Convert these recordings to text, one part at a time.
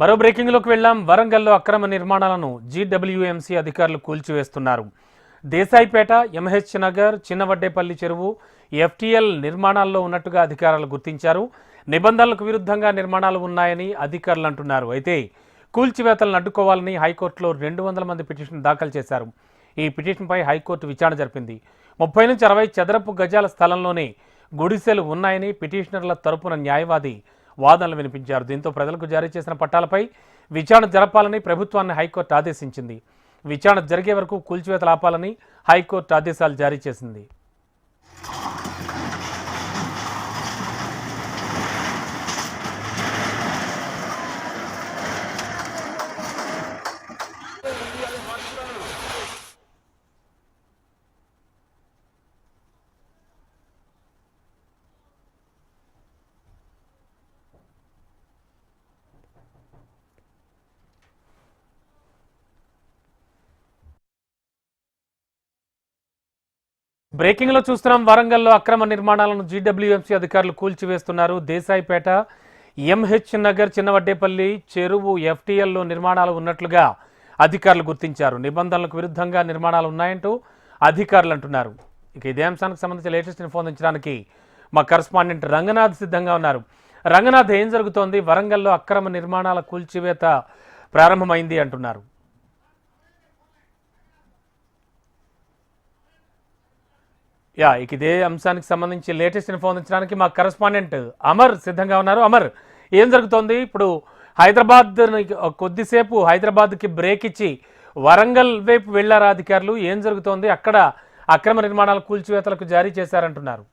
మరో బ్రేకింగ్లోకి వెళ్ళాం వరంగల్లో అక్రమ నిర్మాణాలను జీడబ్ల్యూఎంసీ అధికారులు కూల్చివేస్తున్నారు. దేశాయిపేట ఎంహెచ్ నగర్ చిన్నవడ్డేపల్లి చెరువు ఎఫ్టీఎల్ నిర్మాణాల్లో ఉన్నట్టుగా అధికారులు గుర్తించారు. నిబంధనలకు విరుద్ధంగా నిర్మాణాలు ఉన్నాయని అధికారులు అంటున్నారు. అయితే కూల్చివేతలను అడ్డుకోవాలని హైకోర్టులో రెండు వందల మంది పిటిషన్ దాఖలు చేశారు. ఈ పిటిషన్పై హైకోర్టు విచారణ జరిపింది. ముప్పై నుంచి అరవై చదరపు గజాల స్థలంలోనే గుడిసెలు ఉన్నాయని పిటిషనర్ల తరపున న్యాయవాది వాదనలు వినిపించారు. దీంతో ప్రజలకు జారీ చేసిన పట్టాలపై విచారణ జరపాలని ప్రభుత్వాన్ని హైకోర్టు ఆదేశించింది. విచారణ జరిగే వరకు కూల్చివేతలు ఆపాలని హైకోర్టు ఆదేశాలు జారీ చేసింది. బ్రేకింగ్లో చూస్తున్నాం. వరంగల్లో అక్రమ నిర్మాణాలను జీడబ్ల్యూఎంసీ అధికారులు కూల్చివేస్తున్నారు. దేశాయిపేట ఎంహెచ్ నగర్ చిన్నవడ్డేపల్లి చెరువు ఎఫ్టీఎల్లో నిర్మాణాలు ఉన్నట్లుగా అధికారులు గుర్తించారు. నిబంధనలకు విరుద్ధంగా నిర్మాణాలు ఉన్నాయంటూ అధికారులు అంటున్నారు. ఇక ఇదే అంశానికి సంబంధించి లేటెస్ట్ ఇన్ఫో అందించడానికి మా కరస్పాండెంట్ రంగనాథ్ సిద్ధంగా ఉన్నారు. రంగనాథ్ ఏం జరుగుతోంది? వరంగల్లో అక్రమ నిర్మాణాల కూల్చివేత ప్రారంభమైంది అంటున్నారు. యా ఇక ఇదే అంశానికి సంబంధించి లేటెస్ట్ ఇన్ఫో అందించడానికి మా కరస్పాండెంట్ అమర్ సిద్ధంగా ఉన్నారు. అమర్ ఏం జరుగుతోంది? ఇప్పుడు హైదరాబాద్ కొద్దిసేపు హైదరాబాద్కి బ్రేక్ ఇచ్చి వరంగల్ వైపు వెళ్ళారా అధికారులు? ఏం జరుగుతోంది? అక్కడ అక్రమ నిర్మాణాల కూల్చివేతలకు జారీ చేశారంటున్నారు.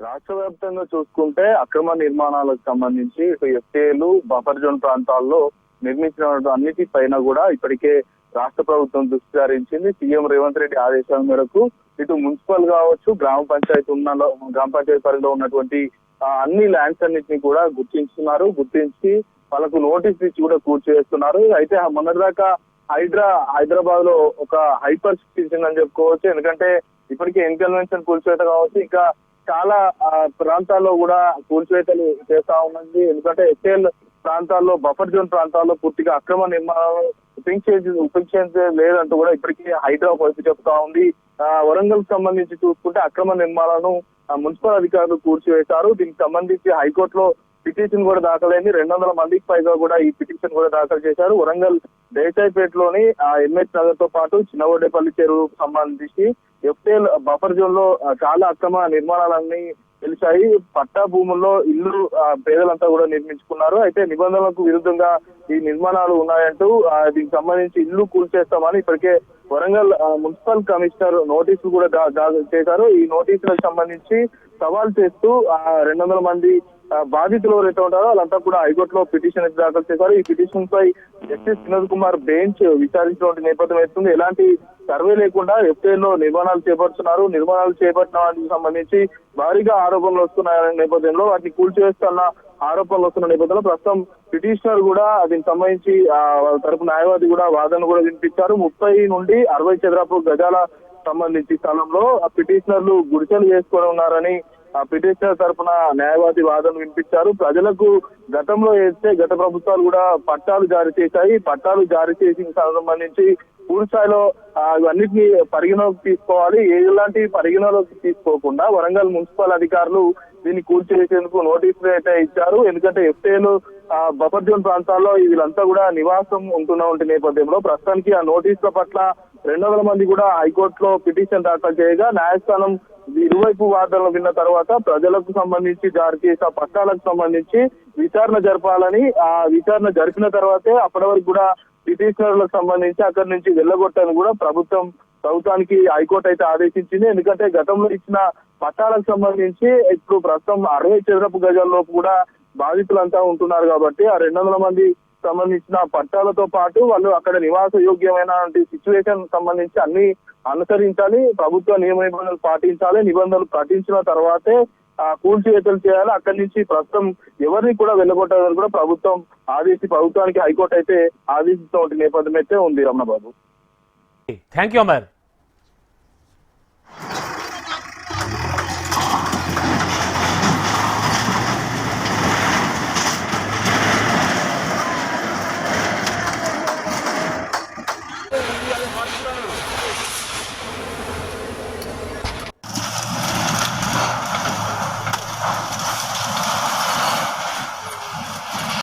రాష్ట్ర వ్యాప్తంగా చూసుకుంటే అక్రమ నిర్మాణాలకు సంబంధించి ఎఫ్ఏలు ఎఫ్టీఏలు బఫర్ జోన్ ప్రాంతాల్లో నిర్మించిన అన్నిటి పైన కూడా ఇప్పటికే రాష్ట్ర ప్రభుత్వం దృష్టి సారించింది సీఎం రేవంత్ రెడ్డి ఆదేశాల మేరకు ఇటు మున్సిపల్ కావచ్చు గ్రామ పంచాయతీ ఉన్న గ్రామ పంచాయతీ పరిధిలో ఉన్నటువంటి అన్ని ల్యాండ్స్ అన్నిటిని కూడా గుర్తించుతున్నారు గుర్తించి వాళ్ళకు నోటీస్ ఇచ్చి కూడా కూర్చేస్తున్నారు అయితే మొన్నటిదాకా హైడ్రా హైదరాబాద్లో ఒక హైపర్ సిచ్యువేషన్ అని చెప్పుకోవచ్చు. ఎందుకంటే ఇప్పటికే ఇన్కన్వెన్షన్ కూల్చివేత కావచ్చు. ఇంకా చాలా ప్రాంతాల్లో కూడా కూల్చివేతలు చేస్తా ఉన్నది ఎందుకంటే ఎస్ఎల్ ప్రాంతాల్లో బఫర్ జోన్ ప్రాంతాల్లో పూర్తిగా అక్రమ నిర్మాణాలు ఉపేక్షించే ఉపేక్షించే లేదంటూ కూడా ఇప్పటికీ హైదరాబాద్ వైపు చెప్తా ఉంది. వరంగల్ సంబంధించి చూసుకుంటే అక్రమ నిర్మాణాలను మున్సిపల్ అధికారులు కూర్చివేశారు దీనికి సంబంధించి హైకోర్టులో పిటిషన్ కూడా దాఖలైంది. రెండు వందల మందికి పైగా కూడా ఈ పిటిషన్ కూడా దాఖలు చేశారు. వరంగల్ దేశాయిపేటలోని ఎంఎస్ నగర్తో పాటు చిన్నవడేపల్లి చెరువు సంబంధించి ఎఫ్టీఎల్ బఫర్ జోన్లో చాలా అక్రమ నిర్మాణాలన్నీ తెలిసాయి. పట్టా భూముల్లో ఇల్లు ఆ, పేదలంతా కూడా నిర్మించుకున్నారు. అయితే నిబంధనలకు విరుద్ధంగా ఈ నిర్మాణాలు ఉన్నాయంటూ దీనికి సంబంధించి ఇల్లు కూల్చేస్తామని ఇప్పటికే వరంగల్ మున్సిపల్ కమిషనర్ నోటీసులు కూడా దా- చేశారు. ఈ నోటీసులకు సంబంధించి సవాల్ చేస్తూ రెండు వందల మంది బాధితులు ఎవరైతే ఉంటారో వాళ్ళంతా కూడా హైకోర్టులో పిటిషన్ దాఖలు చేశారు. ఈ పిటిషన్ పై జస్టిస్ వినోద్ కుమార్ బెంచ్ విచారించినటువంటి నేపథ్యం అవుతుంది ఎలాంటి సర్వే లేకుండా ఎఫ్ఐఆర్లో నిర్మాణాలు చేపడుతున్నారు. నిర్మాణాలు చేపట్టిన వాటికి సంబంధించి భారీగా ఆరోపణలు వస్తున్నాయనే నేపథ్యంలో వాటిని కూల్చివేస్తున్న ఆరోపణలు వస్తున్న నేపథ్యంలో ప్రస్తుతం పిటిషనర్ కూడా దీనికి సంబంధించి ఆ, వాళ్ళ తరపు న్యాయవాది కూడా వాదన కూడా వినిపించారు. ముప్పై నుండి అరవై చదరపు గజాల సంబంధించి స్థలంలో ఆ పిటిషనర్లు గుడిసెలు చేసుకొని ఉన్నారని పిటిషనర్ తరపున న్యాయవాది వాదన వినిపించారు. ప్రజలకు గతంలో వేస్తే గత ప్రభుత్వాలు కూడా పట్టాలు జారీ చేశాయి. పట్టాలు జారీ చేసిన సంబంధించి పూర్తి స్థాయిలో ఇవన్నిటిని పరిగణలోకి తీసుకోవాలి. ఎలాంటి పరిగణలోకి తీసుకోకుండా వరంగల్ మున్సిపల్ అధికారులు దీన్ని కూల్చివేసేందుకు నోటీసులు అయితే ఇచ్చారు. ఎందుకంటే ఎఫ్ఏలు ఆ బపర్జోన్ ప్రాంతాల్లో వీళ్ళంతా కూడా నివాసం ఉంటున్నటువంటి నేపథ్యంలో ప్రస్తుతానికి ఆ నోటీసుల పట్ల రెండు వందల మంది కూడా హైకోర్టులో పిటిషన్ దాఖలు చేయగా న్యాయస్థానం ఇరువైపు వాదనలు విన్న తర్వాత ప్రజలకు సంబంధించి జారీ చేసిన పట్టాలకు సంబంధించి విచారణ జరపాలని ఆ విచారణ జరిపిన తర్వాతే అప్పటి వరకు కూడా పిటిషనర్లకు సంబంధించి అక్కడి నుంచి వెళ్ళగొట్టని కూడా ప్రభుత్వం ప్రభుత్వానికి హైకోర్టు అయితే ఆదేశించింది. ఎందుకంటే గతంలో ఇచ్చిన పట్టాలకు సంబంధించి ఇప్పుడు ప్రస్తుతం అరవై చదరపు గజాల లోపు కూడా బాధితులంతా ఉంటున్నారు కాబట్టి ఆ రెండు వందల మంది సంబంధించిన పట్టాలతో పాటు వాళ్ళు అక్కడ నివాస యోగ్యమైన సిచ్యువేషన్ సంబంధించి అన్ని అనుసరించాలి ప్రభుత్వ నియమ నిబంధనలు పాటించాలి నిబంధనలు పాటించిన తర్వాతే ఆ కూల్చివేతలు చేయాలి. అక్కడి నుంచి ప్రస్తుతం ఎవరిని కూడా వెళ్ళగొట్టాలని కూడా ప్రభుత్వం ఆదేశి ప్రభుత్వానికి హైకోర్టు అయితే ఆదేశిస్తున్న నేపథ్యం అయితే ఉంది రమణబాబు థ్యాంక్ యూ అమర్